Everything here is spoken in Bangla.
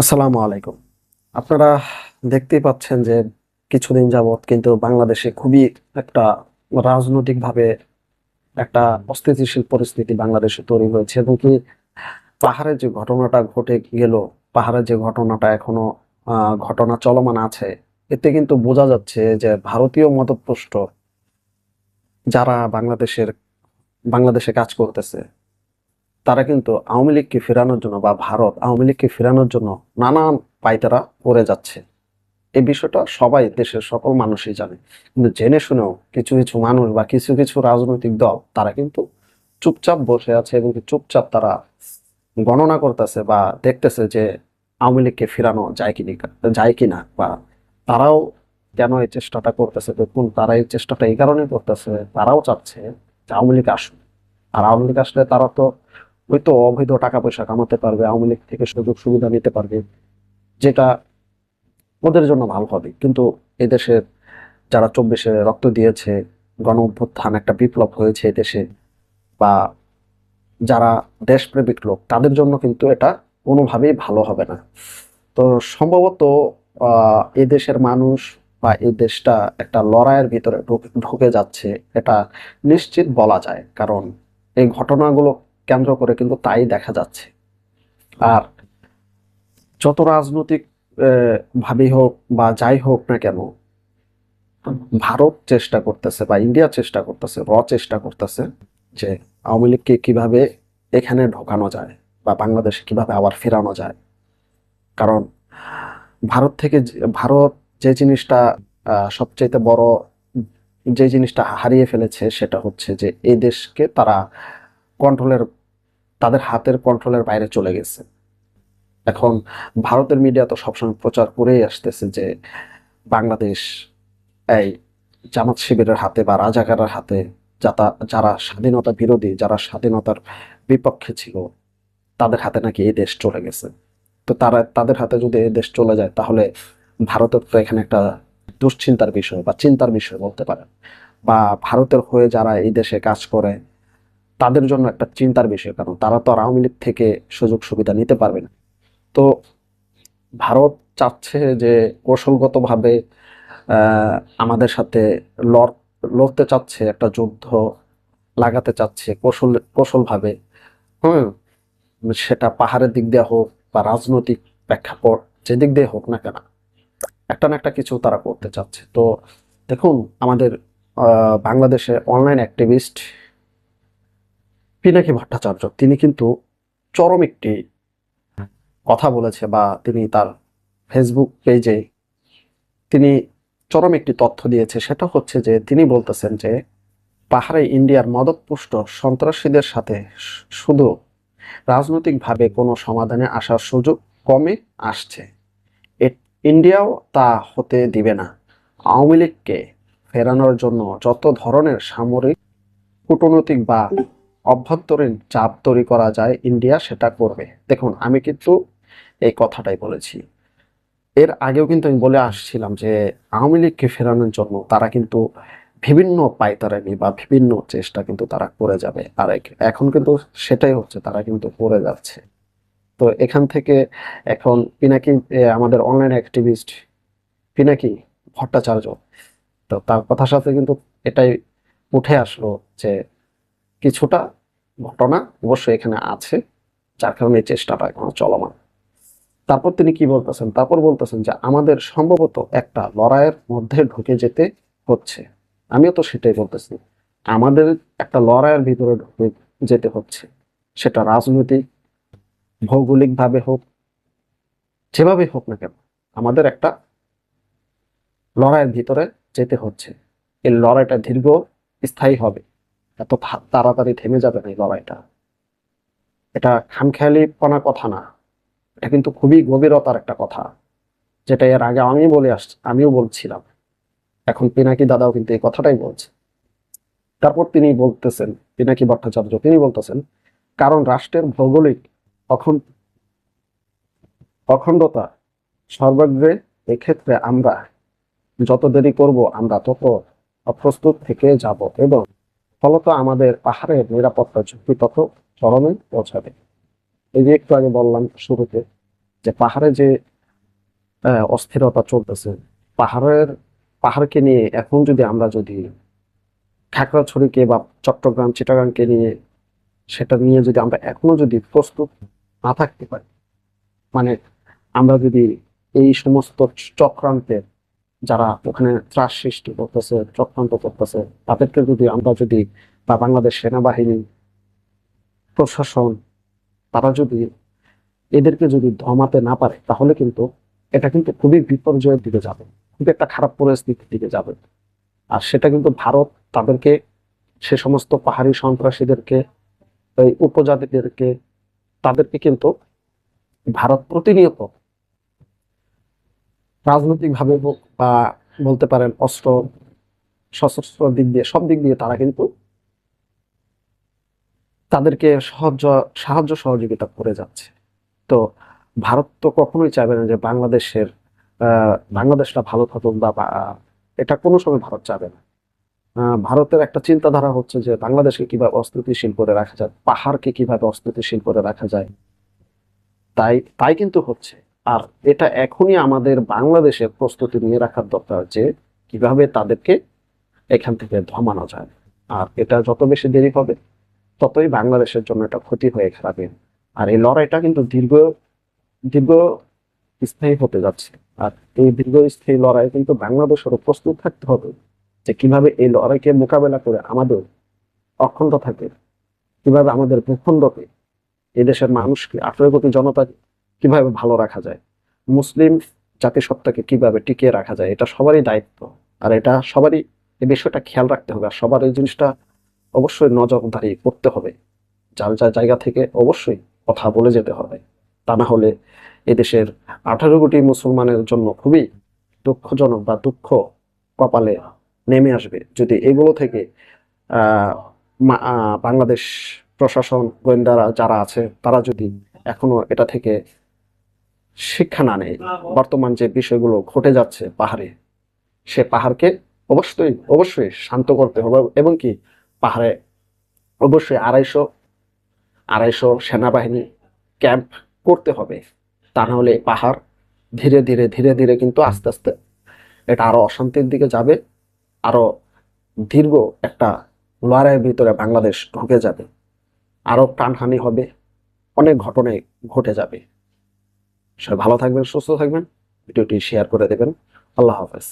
আসসালামু আলাইকুম। আপনারা দেখতেই পাচ্ছেন যে কিছুদিন যাবৎ কিন্তু বাংলাদেশে খুবই একটা রাজনৈতিকভাবে একটা অস্থিতিশীল পরিস্থিতি বাংলাদেশে তৈরি হয়েছে এবং কি পাহাড়ে যে ঘটনাটা ঘটে গেল পাহাড়ের যে ঘটনাটা এখনও ঘটনা চলমান আছে, এতে কিন্তু বোঝা যাচ্ছে যে ভারতীয় মতপ্রষ্ট যারা বাংলাদেশের, বাংলাদেশে কাজ করতেছে তারা কিন্তু আওয়ামী লীগকে ফেরানোর জন্য বা ভারত আওয়ামী লীগকে ফেরানোর জন্য নানান পায়তারা করে যাচ্ছে। এই বিষয়টা সবাই দেশের সকল মানুষই জানে। কিন্তু জেনে শুনেও কিছু কিছু মানুষ বা কিছু কিছু রাজনৈতিক দল তারা কিন্তু চুপচাপ বসে আছে এবং চুপচাপ তারা গণনা করতেছে বা দেখতেছে যে আওয়ামী লীগকে ফেরানো যায় কি, যায় কিনা বা তারাও কেন এই চেষ্টাটা করতেছে? দেখুন, তারা এই চেষ্টাটা এই কারণে করতেছে, তারাও চাচ্ছে যে আওয়ামী লীগ আসুন আর আওয়ামী লীগ আসলে তারা তো ওই তো অবৈধ টাকা পয়সা কামাতে পারবে, আওয়ামী লীগ থেকে সুযোগ সুবিধা নিতে পারবে, যেটা ওদের জন্য ভালো হবে। কিন্তু এদেশের যারা চব্বিশে রক্ত দিয়েছে গণ অভ্যুত্থান একটা বিপ্লব হয়েছে এদেশে বা যারা দেশপ্রেমিক লোক, তাদের জন্য কিন্তু এটা কোনোভাবেই ভালো হবে না। তো সম্ভবত এই দেশের মানুষ বা এই দেশটা একটা লড়াইয়ের ভিতরে ঢুকে যাচ্ছে, এটা নিশ্চিত বলা যায়। কারণ এই ঘটনাগুলো কেন্দ্র করে কিন্তু তাই দেখা যাচ্ছে। আর যত রাজনৈতিক ভাবেই হোক বা যাই হোক না কেন, ভারত চেষ্টা করতেছে বা ইন্ডিয়া চেষ্টা করতেছে, র চেষ্টা করতেছে যে আওয়ামী লীগকে কীভাবে এখানে ঢোকানো যায় বা বাংলাদেশে কীভাবে আবার ফেরানো যায়। কারণ ভারত থেকে ভারত যে জিনিসটা সবচাইতে বড় যে জিনিসটা হারিয়ে ফেলেছে সেটা হচ্ছে যে এই দেশকে তারা কন্ট্রোলের তাদের হাতের কন্ট্রোলের বাইরে চলে গেছে। এখন ভারতের মিডিয়া তো সবসময় প্রচার করেই আসতেছে যে বাংলাদেশ এই জামাত শিবিরের হাতে বা রাজাকারের হাতে যাতা, যারা স্বাধীনতা বিরোধী, যারা স্বাধীনতার বিপক্ষে ছিল, তাদের হাতে নাকি এই দেশ চলে গেছে। তো তারা, তাদের হাতে যদি এই দেশ চলে যায়, তাহলে ভারতের তো এখানে একটা দুশ্চিন্তার বিষয় বা চিন্তার বিষয় বলতে পারেন। বা ভারতের হয়ে যারা এই দেশে কাজ করে তাদের জন্য একটা চিন্তার বিষয়, কারণ তারা তো আওয়ামী লীগ থেকে সুযোগ সুবিধা নিতে পারবে না। তো ভারত চাচ্ছে যে কৌশলগতভাবে আমাদের সাথে লড়, লড়তে চাচ্ছে, একটা যুদ্ধ লাগাতে চাচ্ছে, কৌশল, কৌশলভাবে। হুম, সেটা পাহাড়ের দিক দিয়ে হোক বা রাজনৈতিক প্রেক্ষাপট, যে দিক দিয়ে হোক না কেন, একটা না একটা কিছু তারা করতে চাচ্ছে। তো দেখুন, আমাদের বাংলাদেশে অনলাইন অ্যাক্টিভিস্ট পিনাকি ভট্টাচার্য, তিনি কিন্তু চরম একটি কথা বলেছে বা তিনি তার ফেসবুক পেজে তিনি চরম একটি তথ্য দিয়েছে। সেটা হচ্ছে যে তিনি বলতেছেন যে পাহাড়ে ইন্ডিয়ার মদতপুষ্ট সন্ত্রাসীদের সাথে শুধু রাজনৈতিকভাবে কোনো সমাধানে আসার সুযোগ কমে আসছে। ইন্ডিয়াও তা হতে দিবে না। আওয়ামী লীগকে ফেরানোর জন্য যত ধরনের সামরিক, কূটনৈতিক বা অভ্যন্তরীণ চাপ তৈরি করা যায়, ইন্ডিয়া সেটা করবে। দেখুন, আমি কিন্তু এই কথাটাই বলেছি। এর আগেও কিন্তু আমি বলে আসছিলাম যে, আওয়ামী লীগকে ফেরানোর জন্য তারা কিন্তু বিভিন্ন পায়তারানি বা বিভিন্ন চেষ্টা কিন্তু তারা করে যাবে। আর এখন কিন্তু সেটাই হচ্ছে, তারা কিন্তু করে যাচ্ছে। তো এখান থেকে এখন পিনাকি আমাদের অনলাইন অ্যাক্টিভিস্ট পিনাকি ভট্টাচার্য, তো তার কথার সাথে কিন্তু এটাই উঠে আসলো যে কিছুটা ঘটনা অবশ্যই এখানে আছে, যার কারণে এই চেষ্টাটা এখনও চলমান। তারপর তিনি কি বলতেছেন? তারপর বলতেছেন যে, আমাদের সম্ভবত একটা লড়াইয়ের মধ্যে ঢুকে যেতে হচ্ছে। আমিও তো সেটাই বলতেছি। আমাদের একটা লড়াইয়ের ভিতরে ঢুকে যেতে হচ্ছে। সেটা রাজনৈতিক, ভৌগোলিকভাবে হোক যেভাবে হোক না কেন, আমাদের একটা লড়াইয়ের ভিতরে যেতে হচ্ছে। এই লড়াইটা দীর্ঘ স্থায়ী হবে। এত তাড়াতাড়ি থেমে যাবে না এই লড়াইটা। এটা খামখেয়ালিপনা কথা না। এটা কিন্তু খুবই গভীরতার একটা কথা, যেটা এর আগে আমি বলে আস, আমিও বলছিলাম। এখন পিনাকি দাদাও কিন্তু এই কথাটাই বলছে। তারপর তিনি বলতেছেন, পিনাকি ভট্টাচার্য, তিনি বলতেছেন, কারণ রাষ্ট্রের ভৌগোলিক অখণ্ড অখণ্ডতা সর্বাগ্রে এক্ষেত্রে আমরা যত দেরি করব, আমরা তত অপ্রস্তুত থেকে যাব এবং ফলত আমাদের পাহাড়ের নিরাপত্তা ঝুঁকি তত চরমে পৌঁছাবে। এই যে একটু আগে বললাম শুরুতে যে পাহাড়ে যে অস্থিরতা চলতেছে, পাহাড়ের, পাহাড়কে নিয়ে এখন যদি আমরা যদি খাগড়াছড়িকে বা চট্টগ্রাম, চিটাগাংকে নিয়ে, সেটা নিয়ে যদি আমরা এখনও যদি প্রস্তুত না থাকতে পারি মানে আমরা যদি এই সমস্ত চক্রান্তের যারা ওখানে ত্রাস সৃষ্টি করতেছে, চক্রান্ত করতেছে, তাদেরকে যদি আমরা যদি বা বাংলাদেশ সেনাবাহিনী, প্রশাসন, তারা যদি এদেরকে যদি ধমাতে না পারে, তাহলে কিন্তু এটা কিন্তু খুবই বিপর্যয়ের দিকে যাবে খুবই একটা খারাপ পরিস্থিতির দিকে যাবে। আর সেটা কিন্তু ভারত তাদেরকে, সে সমস্ত পাহাড়ি সন্ত্রাসীদেরকে উপজাতিদেরকে, তাদেরকে কিন্তু ভারত প্রতিনিয়ত রাজনৈতিকভাবে বা বলতে পারেন অস্ত্র, সশস্ত্র দিক দিয়ে, সব দিক দিয়ে তারা কিন্তু তাদেরকে সাহায্য সাহায্য সহযোগিতা করে যাচ্ছে। তো ভারত তো কখনোই চাইবে না যে বাংলাদেশের বাংলাদেশটা ভালো থাকুক বা এটা কোনো সময় ভারত চাবে না। ভারতের একটা চিন্তাধারা হচ্ছে যে বাংলাদেশকে কীভাবে অস্থিতিশীল করে রাখা যায়, পাহাড়কে কীভাবে অস্থিতিশীল করে রাখা যায়। তাই তাই কিন্তু হচ্ছে। আর এটা এখনই আমাদের বাংলাদেশের প্রস্তুতি নিয়ে রাখার দরকার যে কীভাবে তাদেরকে এখান থেকে ধমানো যায়। আর এটা যত বেশি দেরি হবে, ততই বাংলাদেশের জন্য এটা ক্ষতি হয়ে খারাপে। আর এই লড়াইটা কিন্তু দীর্ঘ দীর্ঘ স্থায়ী হতে যাচ্ছে। আর এই দীর্ঘস্থায়ী লড়াই কিন্তু বাংলাদেশেরও প্রস্তুত থাকতে হবে যে কীভাবে এই লড়াইকে মোকাবেলা করে আমাদের অখণ্ড থাকে, কীভাবে আমাদের ভূখণ্ডকে এই দেশের মানুষকে, আঠারো কোটি জনতাকে কীভাবে ভালো রাখা যায়? মুসলিম জাতিসত্তাকে কীভাবে টিকিয়ে রাখা যায়? এটা সবারই দায়িত্ব। আর এটা সবারই, এই বিষয়টা খেয়াল রাখতে হবে। আর সবার এই জিনিসটা অবশ্যই নজরদারি করতে হবে। যার যার জায়গা থেকে অবশ্যই কথা বলে যেতে হবে। তা না হলে এদেশের আঠারো কোটি মুসলমানের জন্য খুবই দুঃখজনক বা দুঃখ কপালে নেমে আসবে। যদি এগুলো থেকে বাংলাদেশ প্রশাসন, গোয়েন্দারা যারা আছে, তারা যদি এখনও এটা থেকে শিক্ষা না নেয় বর্তমান যে বিষয়গুলো ঘটে যাচ্ছে পাহাড়ে, সে পাহাড়কে অবশ্যই অবশ্যই শান্ত করতে হবে এবং কি পাহাড়ে অবশ্যই আড়াইশো আড়াইশো সেনাবাহিনী ক্যাম্প করতে হবে। তা না হলে পাহাড় ধীরে ধীরে ধীরে ধীরে কিন্তু আস্তে আস্তে এটা আরও অশান্তির দিকে যাবে, আরও দীর্ঘ একটা লড়াইয়ের ভিতরে বাংলাদেশ ঢুকে যাবে, আরও প্রাণহানি হবে, অনেক ঘটনায় ঘটে যাবে। সবাই ভালো থাকবেন সুস্থ থাকবেন। ভিডিওটি শেয়ার করে দেবেন। আল্লাহ হাফেজ।